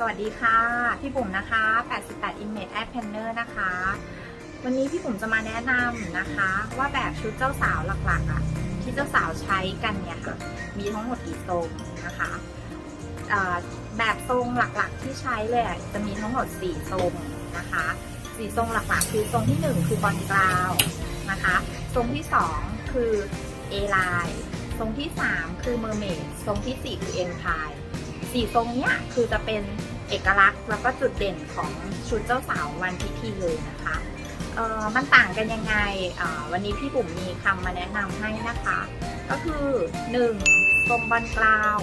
สวัสดีค่ะ พี่บุ๋มนะคะ 88 Image Ad Planner นะคะ วันนี้พี่บุ๋มจะมาแนะนำนะคะ ว่าแบบชุดเจ้าสาวหลักๆอะที่เจ้าสาวใช้กันเนี่ยค่ะ มีทั้งหมดกี่ทรงนะคะแบบทรงหลักๆที่ใช้เลยจะมีทั้งหมด 4 ทรงนะคะสี่ทรงหลักๆ คือทรงที่ 1 คือบอลกราวนะคะทรงที่ 2 คือ A line ทรงที่ 3 คือเมอร์เมดทรงทีสี่4 คือเอ็นพาย สี่ทรงเนี้ยคือจะเป็นเอกลักษณ์แล้วก็จุดเด่นของชุดเจ้าสาววันพิธีเลยนะคะเอ่อมันต่างกันยังไงอ่าวันนี้พี่บุ๋มมีคำมาแนะนำให้นะคะ ก็คือ 1. ทรงบอลกราว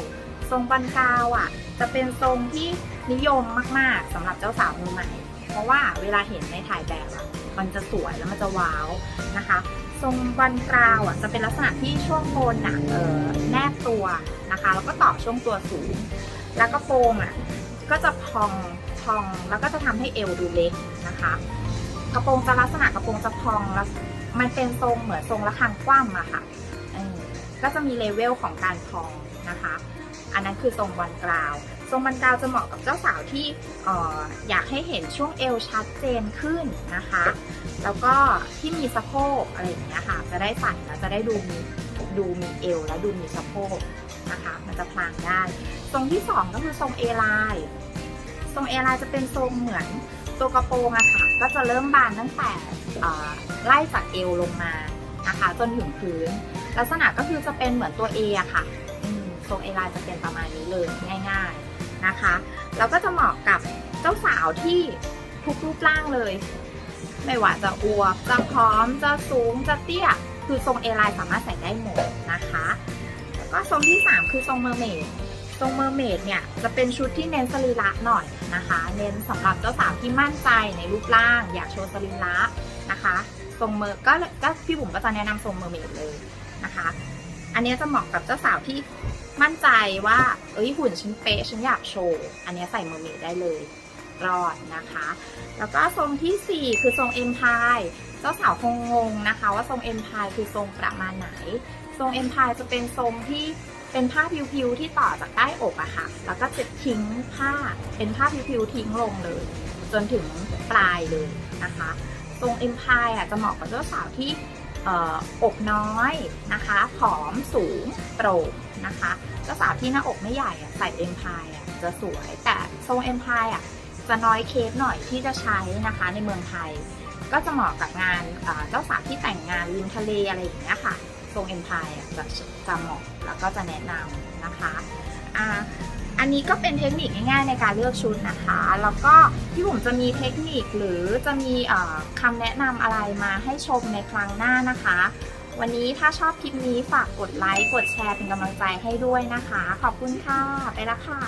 ทรงบอลกราวอะจะเป็นทรงที่นิยมมาก ๆสำหรับเจ้าสาวมือใหม่ เพราะว่าเวลาเห็นในถ่ายแบบอะ มันจะสวยแล้วมันจะว้าวนะคะ ทรงบอลกราวอะจะเป็นลักษณะที่ช่วงบนอะเออแนบตัวนะคะ แล้วก็ต่อช่วงตัวสูง แล้วก็โปรงอะก็จะพองพองแล้วก็จะทำให้เอวดูเล็กนะคะ กระโปรงจะลักษณะกระโปรงจะพองแล้วมันเป็นทรงเหมือนทรงระฆังคว่ำอะค่ะก็จะมีเลเวลของการพองนะคะ อันนั้นคือทรงบอลกราว ทรงบอลกราวจะเหมาะกับเจ้าสาวที่ออยากให้เห็นช่วงเอวชัดเจนขึ้นนะคะ แล้วก็ที่มีสะโพกอะไรอย่างเงี้ยค่ะ จะได้ใส่แล้วจะได้ดูมีดูมีเอวแล้วดูมีสะโพกนะคะ มันจะพลางได้ ทรงที่สองก็คือทรงเอไลน์ทรงเอไลน์จะเป็นทรงเหมือนตัวกระโปรงอะค่ะ ก็จะเริ่มบานตั้งแต่ไล่จากเอวลงมานะคะจนถึงพื้น ลักษณะก็คือจะเป็นเหมือนตัว A ออะค่ะ ทรงเอไลน์จะเป็นประมาณนี้เลยง่าย ๆนะคะ แล้วก็จะเหมาะกับเจ้าสาวที่ทุกรูปร่างเลย ไม่ว่าจะอวบจะพร้อมจะสูงจะเตี้ย คือทรงเอไลน์สามารถใส่ได้หมดนะคะแล้วก็ทรงที่ 3 คือทรงเมอร์เมดทรงเมอร์เมดเนี่ยจะเป็นชุดที่เน้นสรีระหน่อยนะคะ เน้นสำหรับเจ้าสาวที่มั่นใจในรูปร่าง อยากโชว์สรีระนะคะทรงเมอร์ก็ก็พี่บุ๋มก็จะแนะนำทรงเมอร์เมดเลยนะคะ อันนี้จะเหมาะกับเจ้าสาวที่ มั่นใจว่า เอ้ยหุ่นฉันเป๊ะฉันอยากโชว์ อันนี้ใส่เมอร์เมดได้เลยรอดนะคะ แล้วก็ทรงทีสี่ 4 คือทรงเอ็มพายเจ้าสาวคงงงนะคะ ว่าทรงเอ็มพายคือทรงประมาณไหน ทรงเอ็มพายจะเป็นทรงที่เป็นผ้าพิวๆที่ต่อจากใต้อกอะค่ะ แล้วก็จะทิ้งผ้าเป็นผ้าพิวๆทิ้งลงเลย จนถึงปลายเลยนะคะ ทรงเอ็มพายอะจะเหมาะกับเจ้าสาวที่ อกน้อยนะคะผอมสูงโปร่งนะคะเจ้าสาวที่หน้าอกไม่ใหญ่อะใส่เอ็มพายอะจะสวย แต่ทรงเอ็มพายอะจะน้อยเคสหน่อยที่จะใช้นะคะในเมืองไทย ก็จะเหมาะกับงานเจ้าสาวที่แต่งงานริมทะเลอะไรอย่างเงี้ยค่ะทรงเอ็มพายอะจะจะเหมาะแล้วก็จะแนะนำนะคะ อันนี้ก็เป็นเทคนิคง่ายๆในการเลือกชุดนะคะ แล้วก็พี่ผมจะมีเทคนิคหรือจะมีคำแนะนำอะไรมาให้ชมในครั้งหน้านะคะ วันนี้ถ้าชอบคลิปนี้ฝากกดไลค์ กดแชร์เป็นกำลังใจให้ด้วยนะคะ ขอบคุณค่ะ ไปละค่ะ